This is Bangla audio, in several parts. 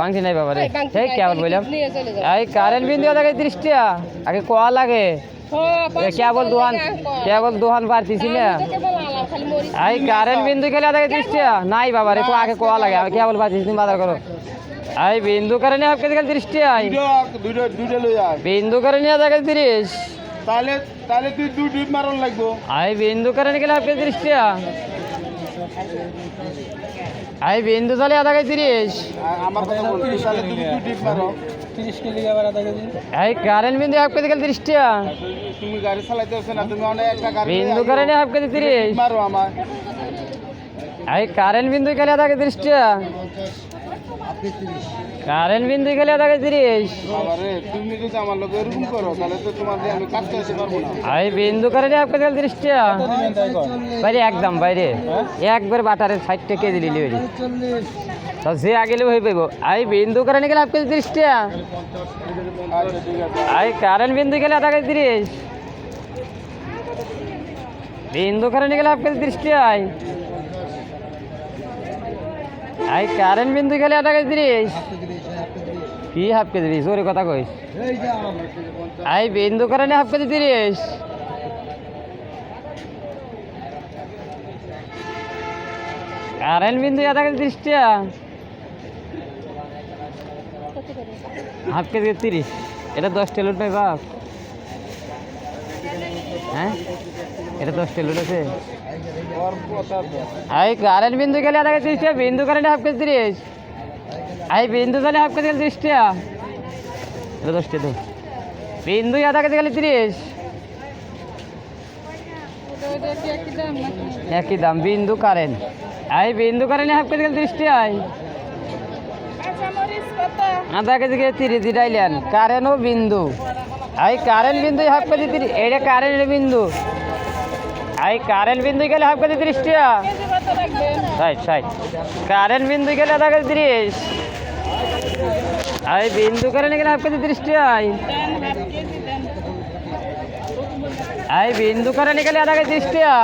ভাঙছি নাই বাবা রে। সেই কেবল বললাম। এই কারেন্ট তিরিশ টাকা আগে কোয়া লাগে। কেবল দোহান কেবল পারতিছি না। এই কারেন্ট বিন্দু খেলে আগে তিরিশ টাকা নাই বাবা রে তো আগে কোয়া লাগে আমি কেবল পারতিস তুমি বাজার করো। এই বিন্দু করে নিয়ে আপকে দিকে তিরিশ টাকা বিন্দু করে নিয়ে তিরিশ তাহলে তাহলে তুই দুই ডিপ মারন লাগবো। এই বিন্দু করে নিয়ে গেলে আপকে তিরিশ টাকা এই বিন্দু সালে আধা কেজি তিরিশ। এই কারেন্ট বিন্দু হাফ কেজি গেলে তিরিশটা। তুমি গাড়ি চালাইতে না তুমি অনেক একটা গাড়ি বিন্দু কারেন্ট হাফ কেজি তিরিশ। মারো আমার এই কারেন্ট বিন্দু গেলে আধা কেজি তিরিশ কারেন্ট বিন্দু গেলে আধা কেজি তিরিশ তুমি যদি আমার লোক এরকম করো তাহলে তো তোমার আমি কাজ করতে পারব না। এই বিন্দু করে নিয়ে হাফ কেজি গেলে তিরিশ বাইরে একদম বাইরে। একবার বাটারের টাকা কেজি নিলি হইলি তো সে আগে হয়ে পাইব এই বিন্দু করে নিয়ে গেলে হাফ কেজি তিরিশ টাকা ঠিক আছে এই কারেন্ট বিন্দু গেলে আধা কেজি তিরিশ। বিন্দু করে নিয়ে গেলে কেজি তিরিশ টাকায় এই কারেন্ট বিন্দু গেলে আধা কেজি তিরিশ কি হাফ কেজি তিরিশ ওরে কথা কইস। এই বিন্দু করে নিয়ে হাফ কেজি তিরিশ কারেন্ট বিন্দু আধা কেজি তিরিশ টাকা হাফ কেজি তিরিশ। এটা দশ টেলুট পাই বাপ হ্যাঁ? এটা দশ টেলুট আছে? কারেন্ট তিরিশ টাকা বিন্দু কারেন্ট হাফ কেজি তিরিশ এই বিন্দু তাহলে হাফ কেজি গেলে তিরিশ টাকা এটা দশ বিন্দু আধা কেজি গেলে কি একই দাম বিন্দু কারেন্ট এই বিন্দু কারেন্ট হাফ কেজি গেলে মরিচ কত? আধা কেজি গেলে তিরিশ দিটাইলেন কারেন্ট ও বিন্দু এই কারেন্ট বিন্দু হাফ কেজি তিরিশ এটা কারেন্ট বিন্দু এই কারেন্ট বিন্দু গেলে হাফ কেজি তিরিশ টাকা? ষাট ষাট কারেন্ট বিন্দু গেলে আধা কেজি তিরিশ এই বিন্দু কারেন্ট গেলে হাফ কেজি তিরিশ দেন। এই বিন্দু কারেন্ট গেলে আধা কেজি তিরিশ টাকা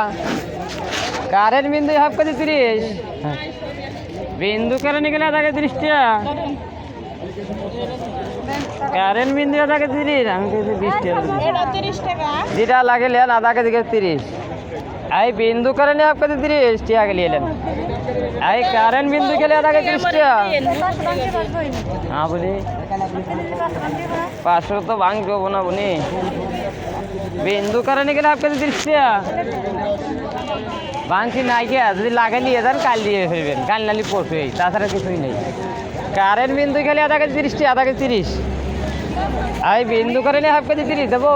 কারেন্ট বিন্দু হাফ কেজি তিরিশ বিন্দু কারেন্ট গেলে আধা কেজি তিরিশ টাকা কারেন্ট বিন্দু আধা কেজি তিরিশ আমি কেজি বিশ টাকা দিই। এটা 30 টাকা। যেটা লাগে নেন আধা কেজি তিরিশ এই বিন্দু হাফ কেজি তিরিশ টাকা গেলে এলেন। এই কারেন্ট বিন্দু গেলে তিরিশ টাকা হ্যাঁ বলি। পাঁচশো তো ভাঙতে হব না বনি। বিন্দু কারণে গেলে তিরিশ টাকা ভাঙছি নাই কে যদি লাগে নিয়ে যান, কাল দিয়ে ফেলবেন। কাল নালি পরশুই তাছাড়া কিছুই নেই। কারেন্ট বিন্দু গেলে আধা কেজি তিরিশ টাকা আধা কেজি তিরিশ। এই বিন্দু কারণে কেজি তিরিশ, দেবো।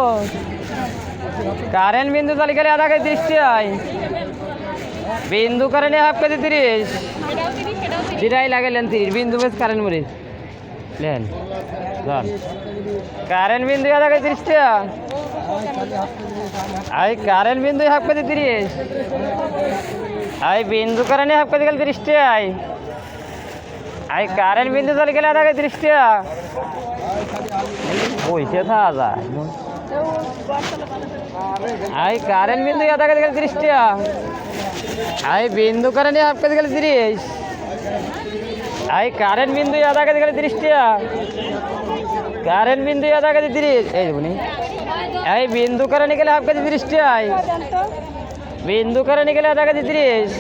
কারেন্ট বিন্দু তালি গেলে আধা কেজি টাকায় বিন্দু কারণে হাফ কেজি তিরিশ। এটাও 30, এটাও 30। যেটাই লাগে তিরিশ বিন্দু বেশ কারেন্ট মরিচ লেন কারেন্ট বিন্দু আধা কেজি তিরিশ এই কারেন্ট বিন্দু হাফ কেজি তিরিশ। আই বিন্দু কারেন্ট হাফ কেজি গেলে তিরিশ টাকায় আই। কারেন্ট বিন্দু চলে গেলে আধা কেজি তিরিশ পয়সা থাকা যায় এই কারেন্ট বিন্দু আধা কেজি গেলে তিরিশ টাকা। এই বিন্দু কারেন্ট হাফ কেজি গেলে তিরিশ। এই কারেন্ট বিন্দু আধা কেজি গেলে তিরিশ টাকা। কারেন্ট বিন্দু আধা কেজি তিরিশ। এই দেবনি এই বিন্দু কারেন্ট গেলে হাফ কেজি তিরিশ টাকায় বিন্দু কারেন্ট গেলে আধা কেজি তিরিশ।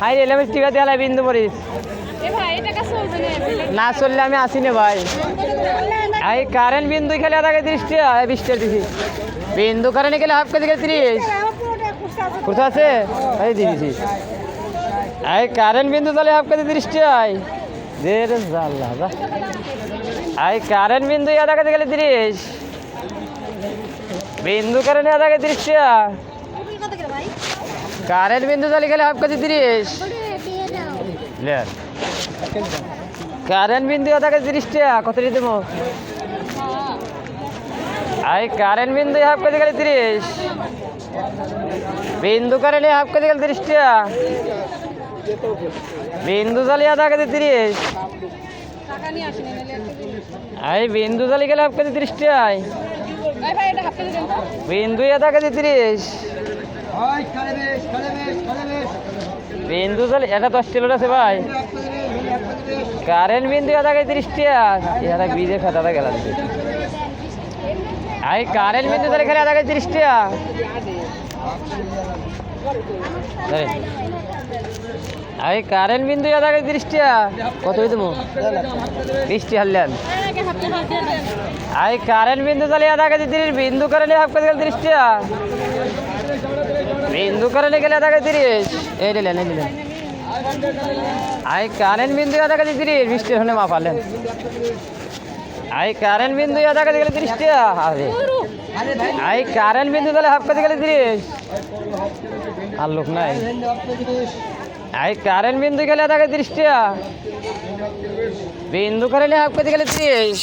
হাই রেলে আমি টিকা দেওয়া বিন্দু ভাই, নেই। না? চললে আমি আসি না ভাই। এই কারেন্ট বিন্দু খেলে আধা কেজি তিরিশ টাকা বিশ টাকা দিছি। বিন্দু কারেন্ট গেলে হাফ কেজি গেলে তিরিশ। কোথাও আছে? এই দিয়েছি এই কারেন্ট বিন্দু তাহলে হাফ কেজি তিরিশ টাকায় দে জাল্লা যা। এই কারেন্ট বিন্দু আধা কেজি গেলে তিরিশ। বিন্দু কারেন্ট আধা কেজি তিরিশ টাকা। কারেন্ট বিন্দু তাহলে গেলে হাফ কেজি তিরিশ? কারেন্ট বিন্দু আধা কেজি তিরিশ টাকা কত দেবো? এই কারেন্ট বিন্দু হাফ কেজি গেলে তিরিশ? বিন্দু কারেন্ট হাফ কেজি গেলে তিরিশ। টাকা বিন্দু জালি আধা কেজি তিরিশ টাকা। এই বিন্দু জালি গেলে হাফ কেজি তিরিশ তো। বিন্দু আধা কেজি তিরিশ। বিন্দু তাহলে এটা দশ কিলোর আছে ভাই। কারেন্ট বিন্দু এটা কে তিরিশ টাকা এটা বিজে খাতাটা গেলাম। আই, কারেন্ট বিন্দু তাহলে খেলে এটা কে তিরিশ টাকা এই। আই, কারেন্ট বিন্দু এটা কে তিরিশ টাকা কত হইতে বৃষ্টি হারলেন। আই, কারেন্ট বিন্দু তাহলে কেজি তিরিশ, বিন্দু কারেন্ট হাফ কেজি গেলে তিরিশ বিন্দু আধা কেজি তিরিশ। এই দিলেন এই দিলেন আই, কারেন্ট বিন্দু আধা কেজি তিরিশ, বৃষ্টি হলে মাপালেন আই, কারেন্ট বিন্দু আধা কেজি গেলে তিরিশ আরে, আই, কারেন্ট বিন্দু তাহলে হাফ কেজি গেলে তিরিশ। আর লোক নাই। আই, কারেন্ট বিন্দু গেলে আধা কেজি তিরিশ বিন্দু কারেন্ট হাফ কেজি গেলে তিরিশ।